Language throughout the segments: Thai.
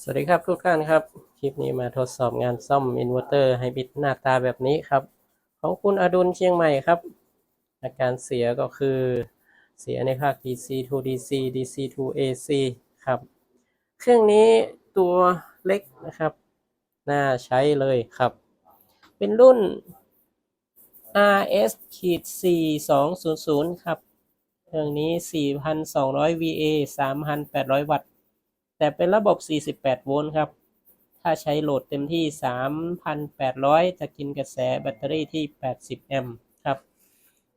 สวัสดีครับทุกท่านครับ คลิปนี้มาทดสอบงานซ่อมอินเวอร์เตอร์ไฮบริดหน้าตาแบบนี้ครับ ของคุณอดุลเชียงใหม่ครับ อาการเสียก็คือเสียในภาค DC to DC DC to AC ครับ เครื่องนี้ตัวเล็กนะครับ น่าใช้เลยครับ เป็นรุ่น RS ขีด4200 ครับ เครื่องนี้ 4,200 VA 3,800 วัตต์ แต่เป็นระบบ 48 โวลต์ครับ ถ้าใช้โหลดเต็มที่ 3,800 จะกินกระแสแบตเตอรี่ที่ 80 แอมป์ครับ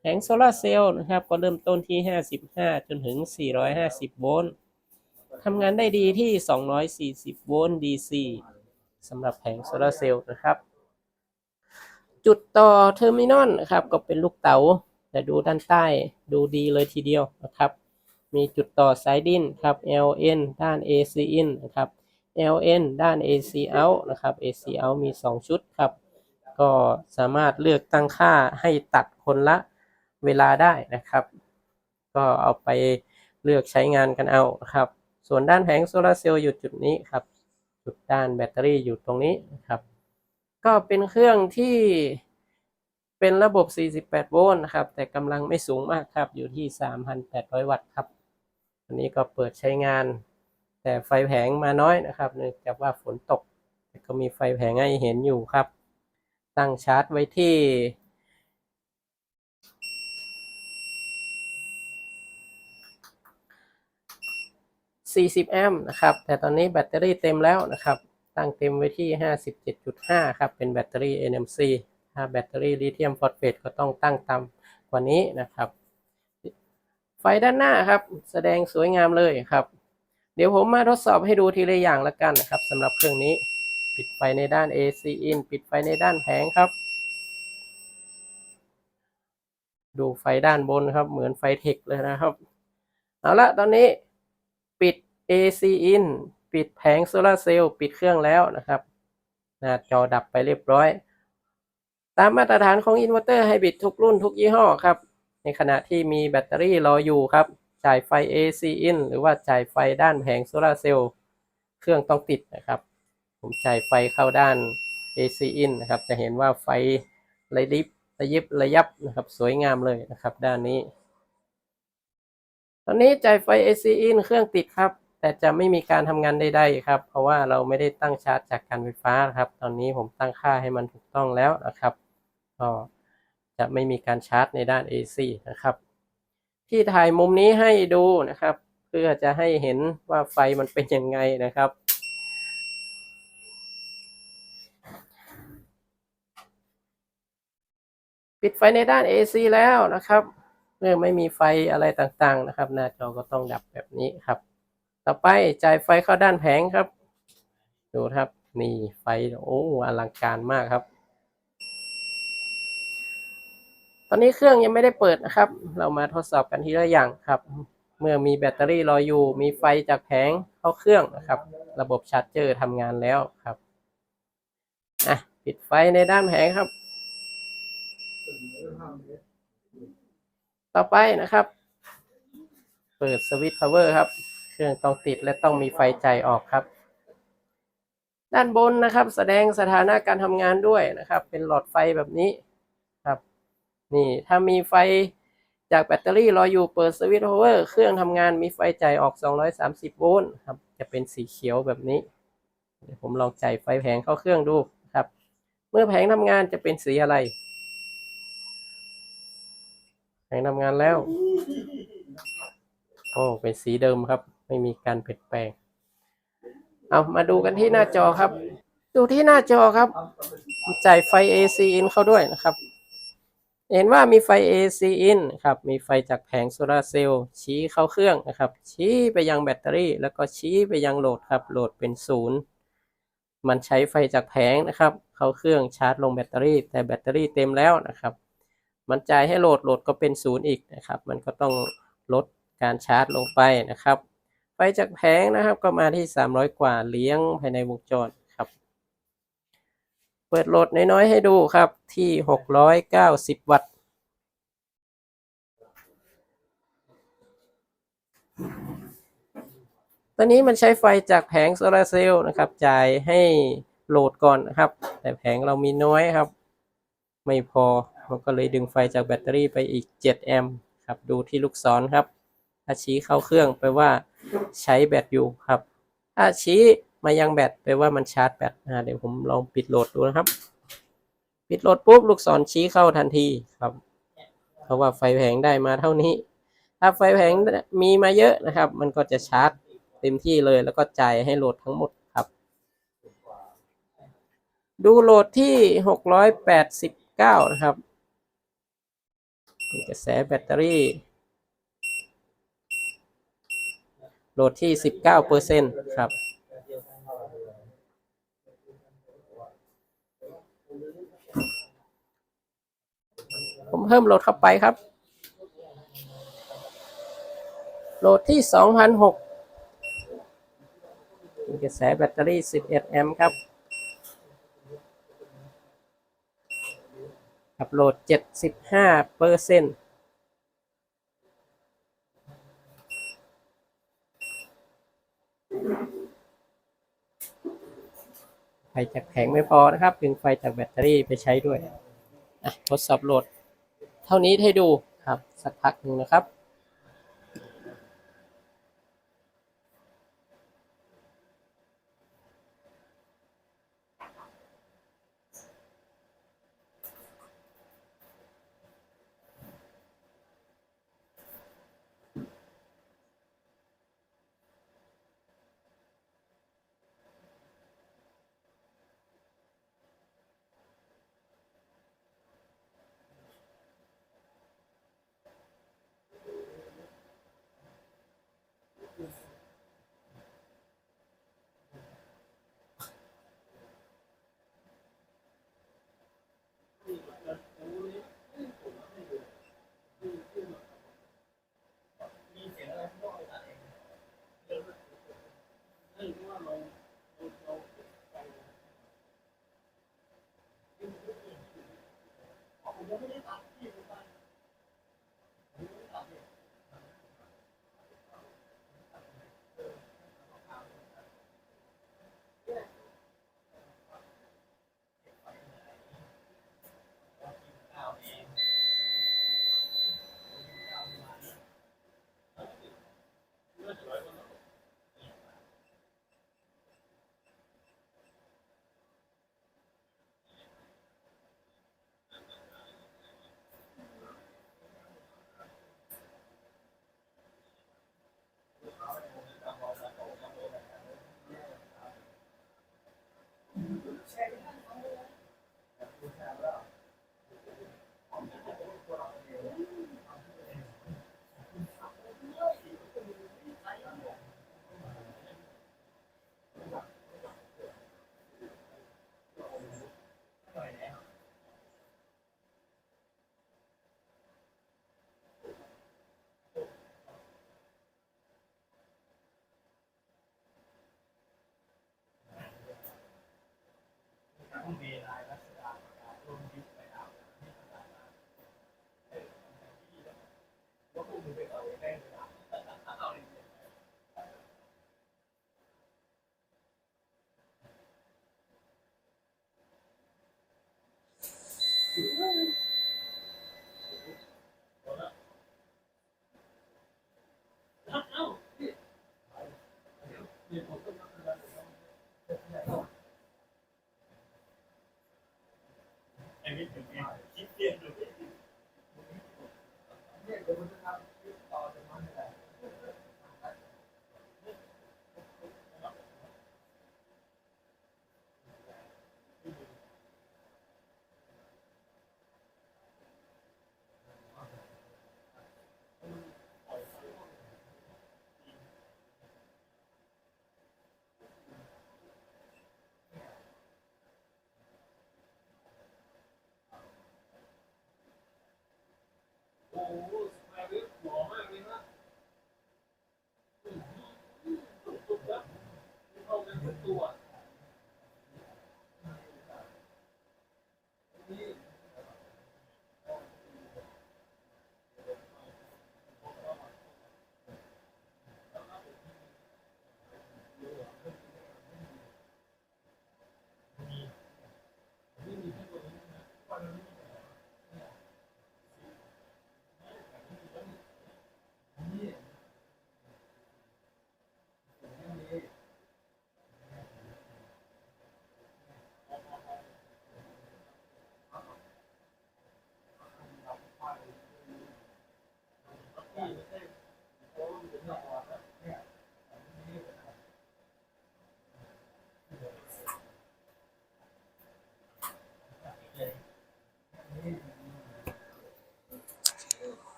แผงโซลาร์เซลล์นะครับ ก็เริ่มต้นที่ 55 จนถึง 450 โวลต์ทำงานได้ดีที่ 240 โวลต์ DC สำหรับแผงโซลาร์เซลล์นะครับ จุดต่อเทอร์มินอลนะครับ ก็เป็นลูกเต๋าแต่ดูด้านใต้ดูดีเลยทีเดียวนะครับ มีจุดต่อสายดินครับ LN ด้าน AC in นะครับ LN ด้าน AC out นะครับ AC out มี 2 ชุดครับ ก็สามารถเลือกตั้งค่าให้ตัดคนละเวลาได้นะครับ ก็เอาไปเลือกใช้งานกันเอาครับ ส่วนด้านแผงโซลาร์เซลล์อยู่จุดนี้ครับ จุดด้านแบตเตอรี่อยู่ตรงนี้นะครับ ก็เป็นเครื่องที่เป็นระบบ 48 โวลต์นะครับ แต่กำลังไม่สูงมากครับ อยู่ที่ 3,800 วัตต์ครับันนี้ก็เปิดใช้งาน แต่ไฟแผงมาน้อยนะครับเนื่องจากว่าฝนตกแต่ก็มีไฟแผงให้เห็นอยู่ครับ ตั้งชาร์จไว้ที่40แอมป์นะครับ แต่ตอนนี้แบตเตอรี่เต็มแล้วนะครับ ตั้งเต็มไว้ที่ 57.5 ครับ เป็นแบตเตอรี่ NMC ถ้าแบตเตอรี่ลิเธียมฟอสเฟตก็ต้องตั้งต่ำกว่านี้นะครับ ไฟด้านหน้าครับ แสดงสวยงามเลยครับ เดี๋ยวผมมาทดสอบให้ดูทีละอย่างละกันนะครับสำหรับเครื่องนี้ ปิดไฟในด้าน AC in ปิดไฟในด้านแผงครับ ดูไฟด้านบนครับ เหมือนไฟเทคเลยนะครับ เอาละตอนนี้ปิด AC in ปิดแผงโซลาร์เซลล์ปิดเครื่องแล้วนะครับ หน้าจอดับไปเรียบร้อย ตามมาตรฐานของอินเวอร์เตอร์ไฮบริดทุกรุ่นทุกยี่ห้อครับ ในขณะที่มีแบตเตอรี่รออยู่ครับ จ่ายไฟ AC in หรือว่าจ่ายไฟด้านแผงโซลาร์เซลล์เครื่องต้องติดนะครับ ผมจ่ายไฟเข้าด้าน AC in นะครับ จะเห็นว่าไฟระยิบระยิบระยับนะครับ สวยงามเลยนะครับ ด้านนี้ ตอนนี้จ่ายไฟ AC in เครื่องติดครับ แต่จะไม่มีการทำงานใดๆครับ เพราะว่าเราไม่ได้ตั้งชาร์จจากการไฟฟ้าครับ ตอนนี้ผมตั้งค่าให้มันถูกต้องแล้วนะครับก็ จะไม่มีการชาร์จในด้าน AC นะครับที่ถ่ายมุมนี้ให้ดูนะครับ เพื่อจะให้เห็นว่าไฟมันเป็นยังไงนะครับ ปิดไฟในด้าน AC แล้วนะครับเมื่อไม่มีไฟอะไรต่างๆนะครับ หน้าจอก็ต้องดับแบบนี้ครับ ต่อไปจ่ายไฟเข้าด้านแผงครับ ดูครับนี่ไฟโอ้อลังการมากครับ ต อนนี้เครื่องยังไม่ได้เปิดนะครับ เรามาทดสอบกันทีละอย่างครับ เมื่อมีแบตเตอรี่รออยู่ มีไฟจากแผงเข้าเครื่องนะครับ ระบบชาร์จเจอร์ทำงานแล้วครับ อะ ปิดไฟในด้านแผงครับ ต่อไปนะครับ เปิดสวิตช์ power ครับ เครื่องต้องติดและต้องมีไฟใจออกครับ ด้านบนนะครับ แสดงสถานะการทำงานด้วยนะครับ เป็นหลอดไฟแบบนี้ นี่ถ้ามีไฟจากแบตเตอรี่รออยู่เปิดสวิตช์ power เครื่องทำงานมีไฟจ่ายออก 230 โวลต์ครับ จะเป็นสีเขียวแบบนี้ เดี๋ยวผมลองจ่ายไฟแผงเข้าเครื่องดูครับ เมื่อแผงทำงานจะเป็นสีอะไร แผงทำงานแล้วโอ้เป็นสีเดิมครับ ไม่มีการเปลี่ยนแปลง เอามาดูกันที่หน้าจอครับ ดูที่หน้าจอครับ จ่ายไฟ AC in เข้าด้วยนะครับ เห็นว่ามีไฟ AC in ครับ มีไฟจากแผงโซลาเซลล์ชี้เข้าเครื่องนะครับ ชี้ไปยังแบตเตอรี่ แล้วก็ชี้ไปยังโหลดครับ โหลดเป็นศูนย์มันใช้ไฟจากแผงนะครับ เข้าเครื่องชาร์จลงแบตเตอรี่ แต่แบตเตอรี่เต็มแล้วนะครับ มันจ่ายให้โหลด โหลดก็เป็นศูนย์อีกนะครับ มันก็ต้องลดการชาร์จลงไปนะครับ ไฟจากแผงนะครับก็มาที่ 300 กว่าเลี้ยงภายในวงจร เปิดโหลดน้อยๆให้ดูครับที่ 690 วัตต์ตตัวนี้มันใช้ไฟจากแผงโซลาร์เซลล์นะครับ จ่ายให้โหลดก่อนนะครับ แต่แผงเรามีน้อยครับ ไม่พอมันก็เลยดึงไฟจากแบตเตอรี่ไปอีก 7 แอมป์ครับ ดูที่ลูกศรครับถ้าชี้เข้าเครื่องแปว่าใช้แบตอยู่ครับถ้าชี้ มายังแบตแปลว่ามันชาร์จแบตนะเดี๋ยวผมลองปิดโหลดดูนะครับ ปิดโหลดปุ๊บลูกศรชี้เข้าทันทีครับ เพราะว่าไฟแผงได้มาเท่านี้ ถ้าไฟแผงมีมาเยอะนะครับ มันก็จะชาร์จเต็มที่เลยแล้วก็จ่ายให้โหลดทั้งหมดครับ ดูโหลดที่ 689 นะครับกระแสแบตเตอรี่ โหลดที่ 19เปอร์เซ็นต์ครับ ผมเพิ่มโหลดเข้าไปครับ โหลดที่2,006มีกระแสแบตเตอรี่ 11 แอมป์ครับอัพโหลด 75เปอร์เซ็นต์ไฟจากแผงไม่พอนะครับ ดึงไฟจากแบตเตอรี่ไปใช้ด้วยทดสอบโหลด เท่านี้ให้ดูครับสักพักหนึ่งนะครับ โ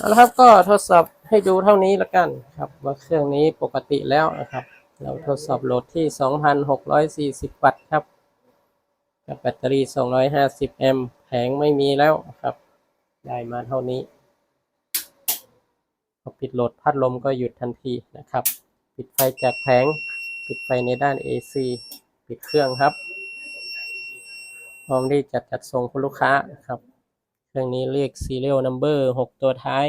เอาละครับก็ทดสอบให้ดูเท่านี้ละกันครับว่าเครื่องนี้ปกติแล้วนะครับ เราทดสอบโหลดที่ 2,640 วัตต์ครับกับแบตเตอรี่ 250 แอมป์แผงไม่มีแล้วครับ ได้มาเท่านี้พอปิดโหลดพัดลมก็หยุดทันทีนะครับ ปิดไฟจากแผง ปิดไฟในด้าน AC ปิดเครื่องครับ พร้อมที่จะจัดส่งคุณลูกค้าครับ เครื่องนี้เรียก serial number 6 ตัวท้าย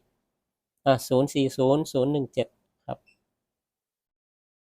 604อ่า040 017